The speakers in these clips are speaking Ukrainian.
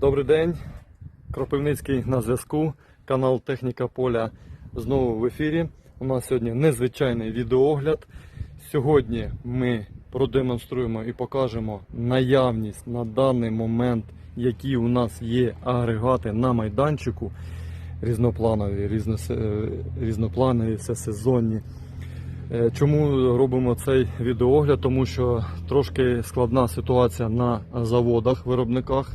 Добрий день, Кропивницький на зв'язку, канал Техніка Поля знову в ефірі. У нас сьогодні незвичайний відеоогляд. Сьогодні ми продемонструємо і покажемо наявність на даний момент, які у нас є агрегати на майданчику різнопланові, різнос- е, різнопланові, всесезонні. Е, Чому робимо цей відеоогляд? Тому що трошки складна ситуація на заводах, виробниках,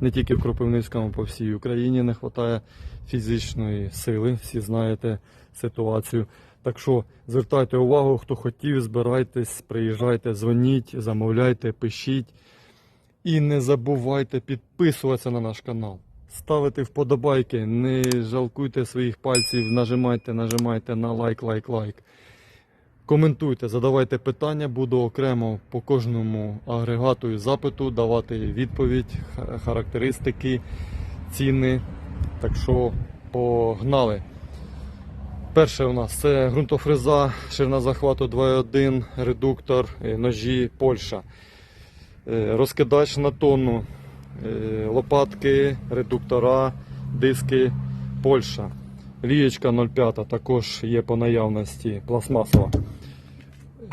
не тільки в Кропивницькому, по всій Україні не вистачає фізичної сили. Всі знаєте ситуацію. Так що звертайте увагу, хто хотів, збирайтесь, приїжджайте, дзвоніть, замовляйте, пишіть. І не забувайте підписуватися на наш канал. Ставити вподобайки, не жалкуйте своїх пальців, нажимайте, нажимайте на лайк, лайк, лайк. Коментуйте, задавайте питання, буду окремо по кожному агрегату і запиту давати відповідь, характеристики, ціни. Так що погнали. Перше у нас це ґрунтофреза, ширина захвату 2.1, редуктор, е, ножі Польща. Е, Розкидач на тонну, е, лопатки, редуктора, диски Польща. Лієчка 0,5 також є по наявності пластмасова.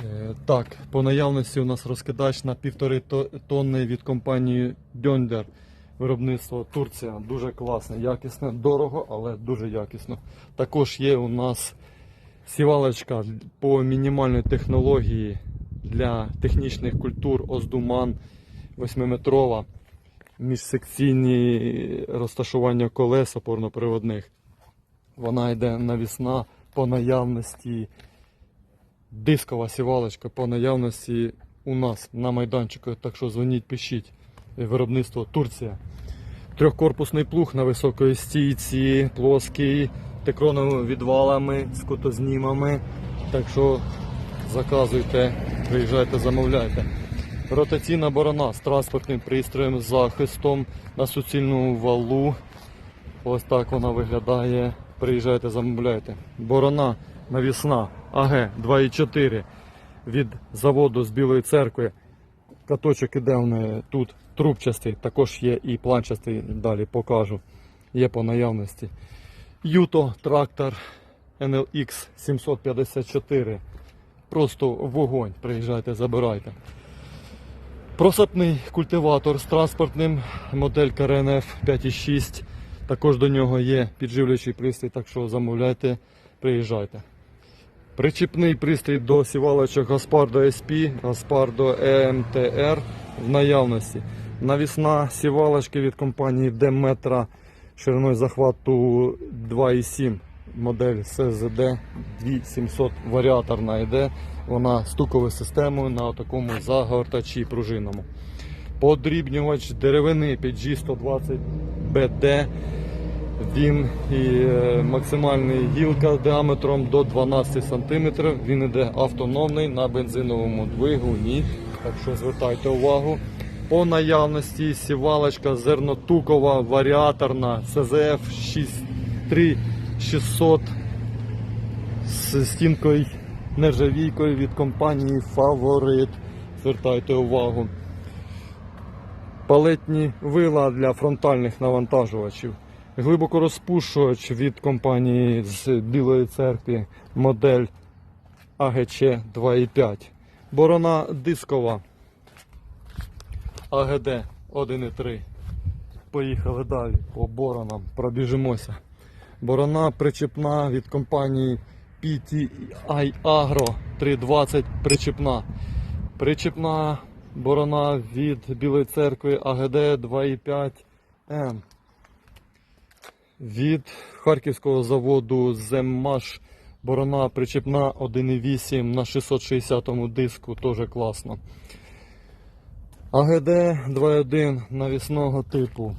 Е, Так, по наявності у нас розкидач на півтори то- тонни від компанії Dönder. Виробництво Турція. Дуже класне, якісне, дорого, але дуже якісно. Також є у нас сівалочка по мінімальній технології для технічних культур Оздуман 8-метрова. Міжсекційні розташування колес опорно-приводних. Вона йде навісна по наявності дискова сівалочка по наявності у нас на майданчику. Так що дзвоніть, пишіть. Виробництво Турція. Трьохкорпусний плуг на високої стійці, плоский, текроновими відвалами, з кутознімами. Так що заказуйте, приїжджайте, замовляйте. Ротаційна борона з транспортним пристроєм, захистом на суцільному валу. Ось так вона виглядає. Приїжджайте, замовляйте. Борона навісна АГ 2,4 від заводу з Білої церкви. Каточок іде в неї тут трубчастий, також є і планчастий, далі покажу. Є по наявності. Юто трактор NLX 754. Просто вогонь. Приїжджайте, забирайте. Просапний культиватор з транспортним моделька РНФ 5.6. Також до нього є підживлюючий пристрій, так що замовляйте, приїжджайте. Причіпний пристрій до сівалочок Гаспардо SP, Гаспардо EMTR в наявності. Навісна сівалочка від компанії Demetra шириною захвату 2,7 модель CZD 2700 варіаторна йде. Вона стуковою системою на такому загортачі пружинному. Подрібнювач деревини під G120 BD. Він і е, максимальний гілка діаметром до 12 см. Він іде автономний на бензиновому двигуні. Так що звертайте увагу. По наявності сівалочка зернотукова варіаторна CZF 3600 з стінкою нержавійкою від компанії Фаворит. Звертайте увагу. Палетні вила для фронтальних навантажувачів. Глибокорозпушувач від компанії з Білої церкви модель АГЧ 2.5. Борона дискова АГД 1.3. Поїхали далі по боронам, пробіжимося. Борона причепна від компанії PTI Agro 320 причепна. Причепна борона від Білої церкви АГД 2.5М. Від харківського заводу Земмаш борона причепна 1.8 на 660 диску, теж класно. АГД 2.1 навісного типу.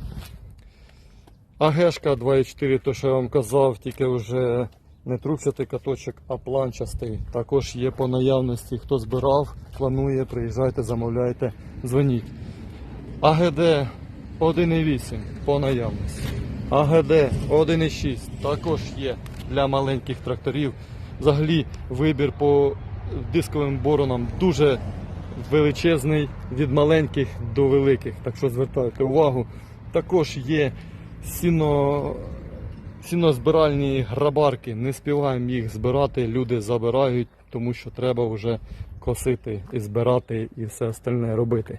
АГшка 2.4, то що я вам казав, тільки вже не трубчатий каточок, а планчастий. Також є по наявності. Хто збирав, планує, приїжджайте, замовляйте, дзвоніть. АГД 1.8 по наявності. АГД 1.6 також є для маленьких тракторів. Взагалі вибір по дисковим боронам дуже величезний від маленьких до великих. Так що звертайте увагу. Також є сіно, сінозбиральні грабарки. Не співаємо їх збирати, люди забирають, тому що треба вже косити і збирати і все остальне робити.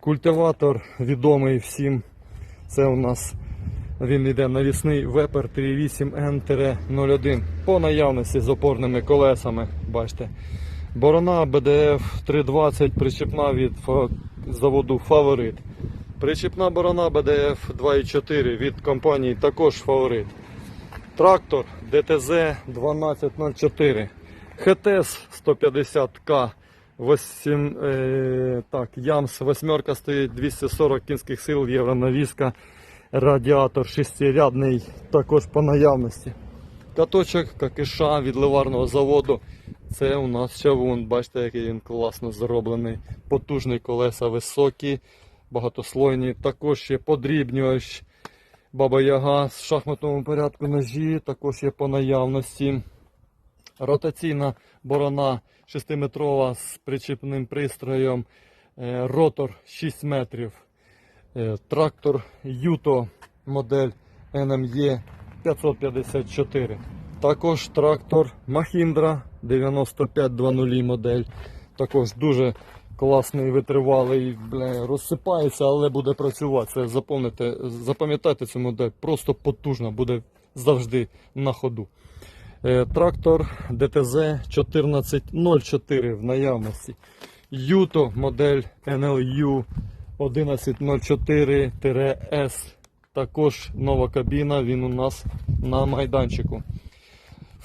Культиватор відомий всім. Це у нас він йде навісний вепер 38N-01 по наявності з опорними колесами. Бачите. Борона БДФ 320 причепна від заводу Фаворит. Причепна борона БДФ 2.4 від компанії також Фаворит. Трактор ДТЗ 1204. ХТС 150К. 8, е, так, Ямс восьмерка стоїть 240 кінських сил, євронавіска. Радіатор шестирядний також по наявності. Каточок ККШ від ливарного заводу. Це у нас чавун. Бачите, який він класно зроблений. Потужний колеса високі, багатослойні. Також є подрібнювач. Баба Яга в шахматному порядку ножі, також є по наявності. Ротаційна борона 6-метрова з причіпним пристроєм. Е, Ротор 6 метрів. Е, Трактор Юто модель NME 554. Також трактор Mahindra 9520 модель. Також дуже класний, витривалий, бля, розсипається, але буде працювати. Це запам'ятайте, цю модель, просто потужна, буде завжди на ходу. Е, Трактор ДТЗ 1404 в наявності. Юто модель NLU 1104-S. Також нова кабіна, він у нас на майданчику.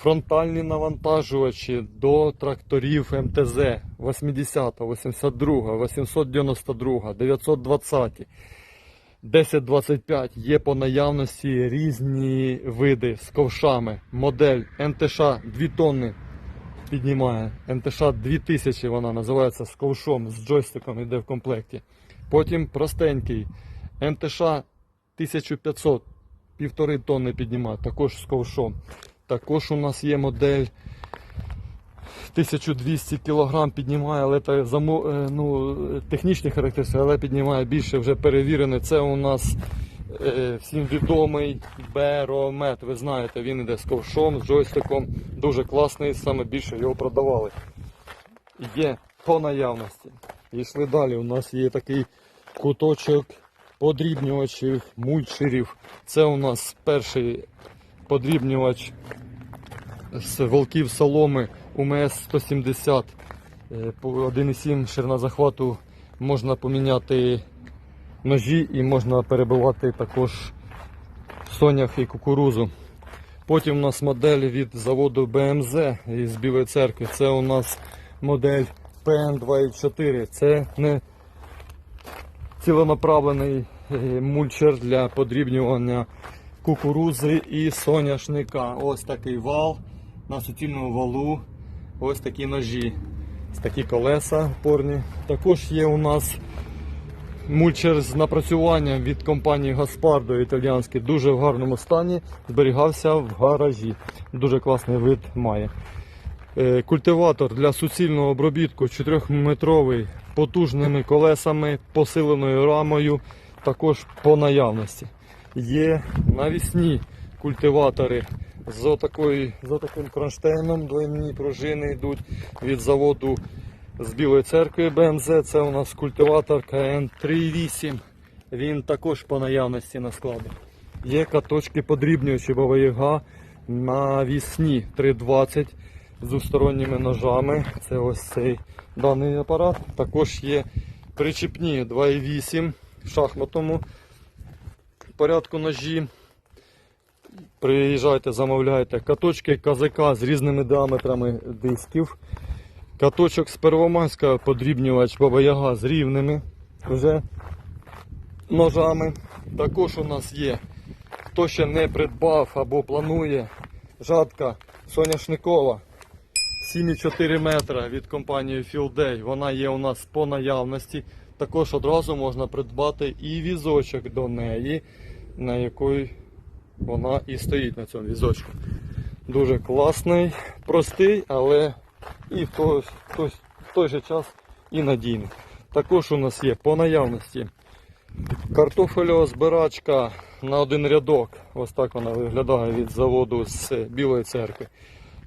Фронтальні навантажувачі до тракторів МТЗ 80, 82, 892, 920, 1025 є по наявності різні види з ковшами. Модель НТШ 2 тонни піднімає. НТШ 2000 вона називається з ковшом, з джойстиком йде в комплекті. Потім простенький НТШ 1500, півтори тонни піднімає, також з ковшом. Також у нас є модель 1200 кг піднімає, але це е, ну, технічні характеристики, але піднімає більше вже перевірене. Це у нас е, всім відомий Беромет. Ви знаєте, він іде з ковшом, з джойстиком. Дуже класний, саме більше його продавали. Є по наявності. Йшли далі. У нас є такий куточок подрібнювачів, мульчерів. Це у нас перший подрібнювач з волків соломи УМС 170 е, по 1,7 ширина захвату можна поміняти ножі і можна перебивати також сонях і кукурузу. Потім у нас модель від заводу BMZ із Білої церкви. Це у нас модель PN24. Це не ціленаправлений е, мульчер для подрібнювання кукурузи і соняшника. Ось такий вал на суцільному валу. Ось такі ножі. Ось такі колеса опорні. Також є у нас мульчер з напрацюванням від компанії Гаспардо італіянський. Дуже в гарному стані. Зберігався в гаражі. Дуже класний вид має. Е, Культиватор для суцільного обробітку 4-метровий потужними колесами, посиленою рамою, також по наявності. Є навісні культиватори з, отакої, з отаким кронштейном, двойні пружини йдуть від заводу з Білої церкви БМЗ. Це у нас культиватор КН38. Він також по наявності на складі. Є каточки подрібнювачі Баба Яга навісні 320 з двосторонніми ножами. Це ось цей даний апарат. Також є причіпні 2,8 в шахматному порядку ножі. Приїжджайте, замовляйте. Каточки КЗК з різними діаметрами дисків. Каточок з Первомайська подрібнювач Баба Яга з рівними вже ножами. Також у нас є, хто ще не придбав або планує жатка соняшникова 7,4 метра від компанії Field Day. Вона є у нас по наявності. Також одразу можна придбати і візочок до неї, на якій вона і стоїть на цьому візочку. Дуже класний, простий, але і в той, в той, в той же час і надійний. Також у нас є по наявності Картофельозбирачка на один рядок. Ось так вона виглядає від заводу з Білої церкви.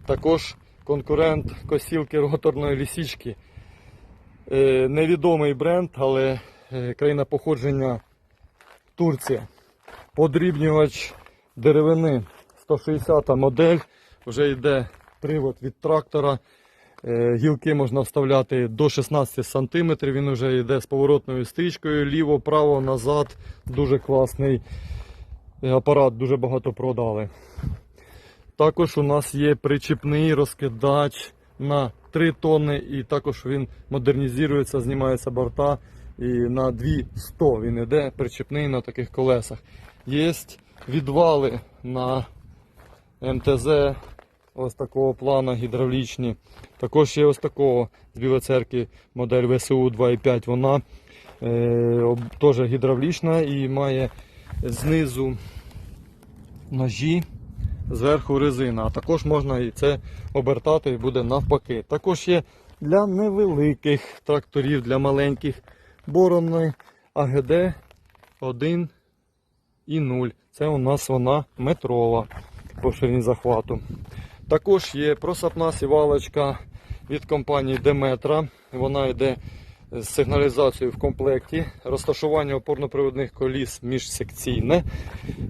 Також конкурент косілки роторної лісічки. Е, Невідомий бренд, але е, країна походження Турція. Подрібнювач деревини 160 модель. Вже йде привод від трактора. Е, Гілки можна вставляти до 16 см. Він вже йде з поворотною стрічкою, ліво, право, назад. Дуже класний апарат, дуже багато продали. Також у нас є причіпний розкидач на 3 тонни, і також він модернізується, знімається борта. І на 200 він йде причіпний на таких колесах. Є відвали на МТЗ ось такого плана гідравлічні. Також є ось такого з Білої церкви модель ВСУ 2.5. Вона е, теж гідравлічна і має знизу ножі, зверху резина. А також можна і це обертати і буде навпаки. Також є для невеликих тракторів, для маленьких борони АГД 1 і 0. Це у нас вона метрова по ширині захвату. Також є просапна сівалочка від компанії Деметра. Вона йде з сигналізацією в комплекті. Розташування опорно-приводних коліс міжсекційне.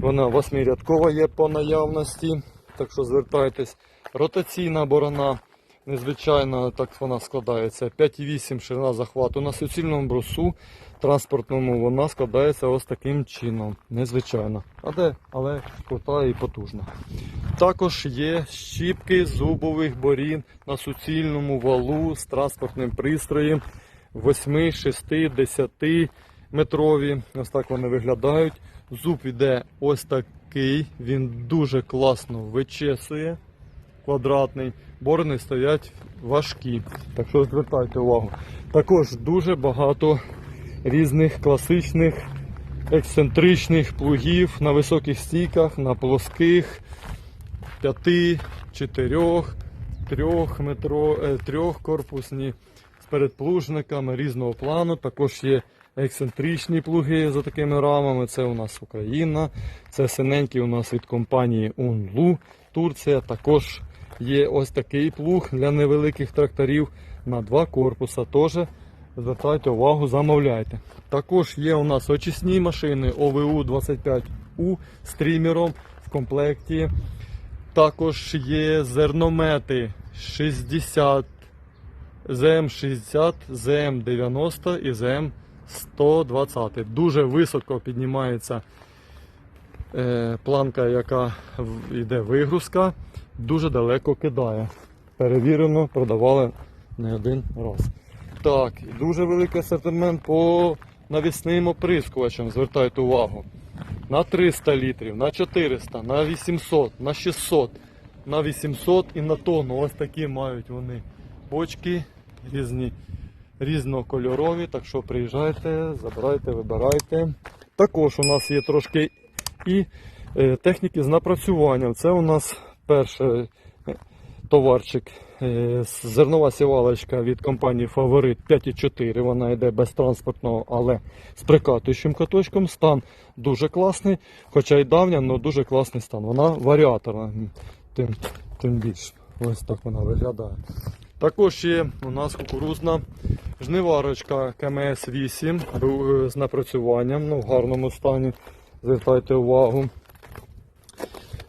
Вона восьмирядкова є по наявності. Так що звертайтесь. Ротаційна борона. Незвичайно так вона складається. 5,8 ширина захвату. На суцільному брусу транспортному вона складається ось таким чином. Незвичайно. А? Але крута і потужна. Також є щіпки зубових борін на суцільному валу з транспортним пристроєм 8, 6, 10 метрові. Ось так вони виглядають. Зуб іде ось такий, він дуже класно вичесує. Квадратний, борони стоять важкі. Так що звертайте увагу. Також дуже багато різних класичних ексцентричних плугів на високих стійках, на плоских, 5, 4, 3 метро, е, трьохкорпусні з передплужниками різного плану. Також є ексцентричні плуги за такими рамами. Це у нас Україна. Це синенький у нас від компанії Унлу, Турція. Також є ось такий плуг для невеликих тракторів на два корпуса. Теж звертайте увагу, замовляйте. Також є у нас очисні машини ОВУ 25У з трімером в комплекті. Також є зерномети 60, ЗМ60, ЗМ90 і ЗМ120. Дуже високо піднімається е, планка, яка йде вигрузка, дуже далеко кидає. Перевірено, продавали не один раз. Так, дуже великий асортимент по навісним оприскувачам, звертайте увагу. На 300 літрів, на 400, на 800, на 600, на 800 і на тонну. Ось такі мають вони бочки різні, різнокольорові. Так що приїжджайте, забирайте, вибирайте. Також у нас є трошки і е, техніки з напрацюванням. Це у нас перший е, товарчик. е, Зернова сівалочка від компанії Фаворит 5,4. Вона йде без транспортного, але з прикатуючим каточком. Стан дуже класний, хоча й давня, але дуже класний стан. Вона варіаторна, тим, тим більше. Ось так вона виглядає. Також є у нас кукурузна жниварочка КМС-8 з напрацюванням, ну, в гарному стані. Звертайте увагу.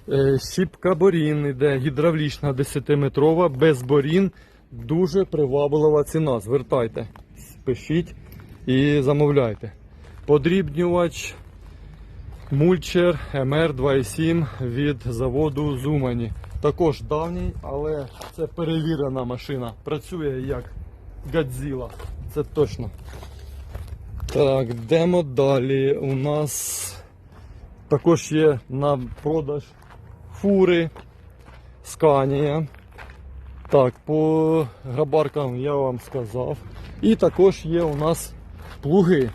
Е, Щіпка борін іде гідравлічна 10-метрова, без борін. Дуже приваблива ціна. Звертайте, пишіть і замовляйте. Подрібнювач мульчер МР2,7 від заводу Зумані. Також давній, але це перевірена машина. Працює як Годзіла. Це точно. Так, йдемо далі. У нас також є на продаж фури Сканія. Так, по грабаркам я вам сказав. І також є у нас плуги.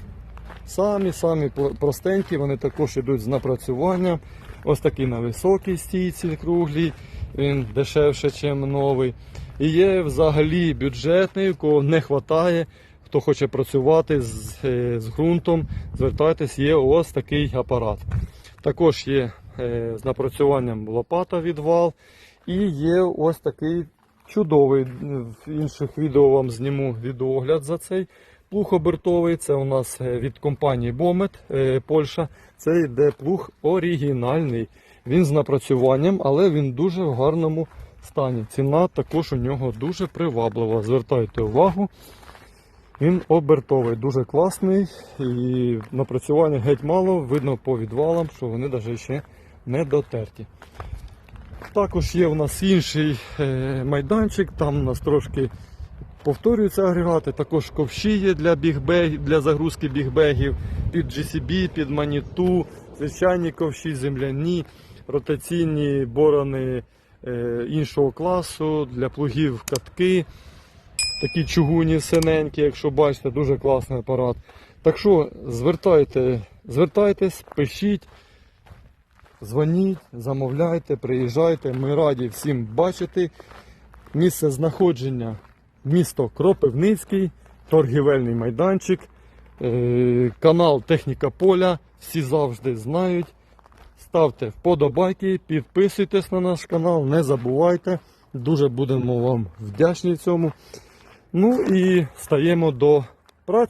Самі-самі простенькі, вони також йдуть з напрацювання. Ось такі на високій стійці круглій, він дешевше, ніж новий. І є взагалі бюджетний, у кого не вистачає, Хто хоче працювати з, е, з ґрунтом, звертайтесь, є ось такий апарат. Також є е, з напрацюванням лопата відвал. І є ось такий чудовий. В інших відео вам зніму відеогляд за цей плуг обертовий. Це у нас е, від компанії Бомет Польща. Це йде плуг оригінальний. Він з напрацюванням, але він дуже в гарному стані. Ціна також у нього дуже приваблива. Звертайте увагу. Він обертовий, дуже класний і напрацювання геть мало, видно по відвалам, що вони навіть ще не дотерті. Також є у нас інший е, майданчик, там у нас трошки повторюються агрегати, також ковші є для, бігбег, для загрузки бігбегів під GCB, під маніту, звичайні ковші, земляні, ротаційні борони е, іншого класу, для плугів катки. Такі чугуні синенькі, якщо бачите, дуже класний апарат. Так що звертайте, звертайтесь, пишіть, дзвоніть, замовляйте, приїжджайте. Ми раді всім бачити. Місце знаходження місто Кропивницький, торгівельний майданчик, е, канал Техніка Поля. Всі завжди знають. Ставте вподобайки, підписуйтесь на наш канал, не забувайте. Дуже будемо вам вдячні цьому. Ну і стаємо до праці.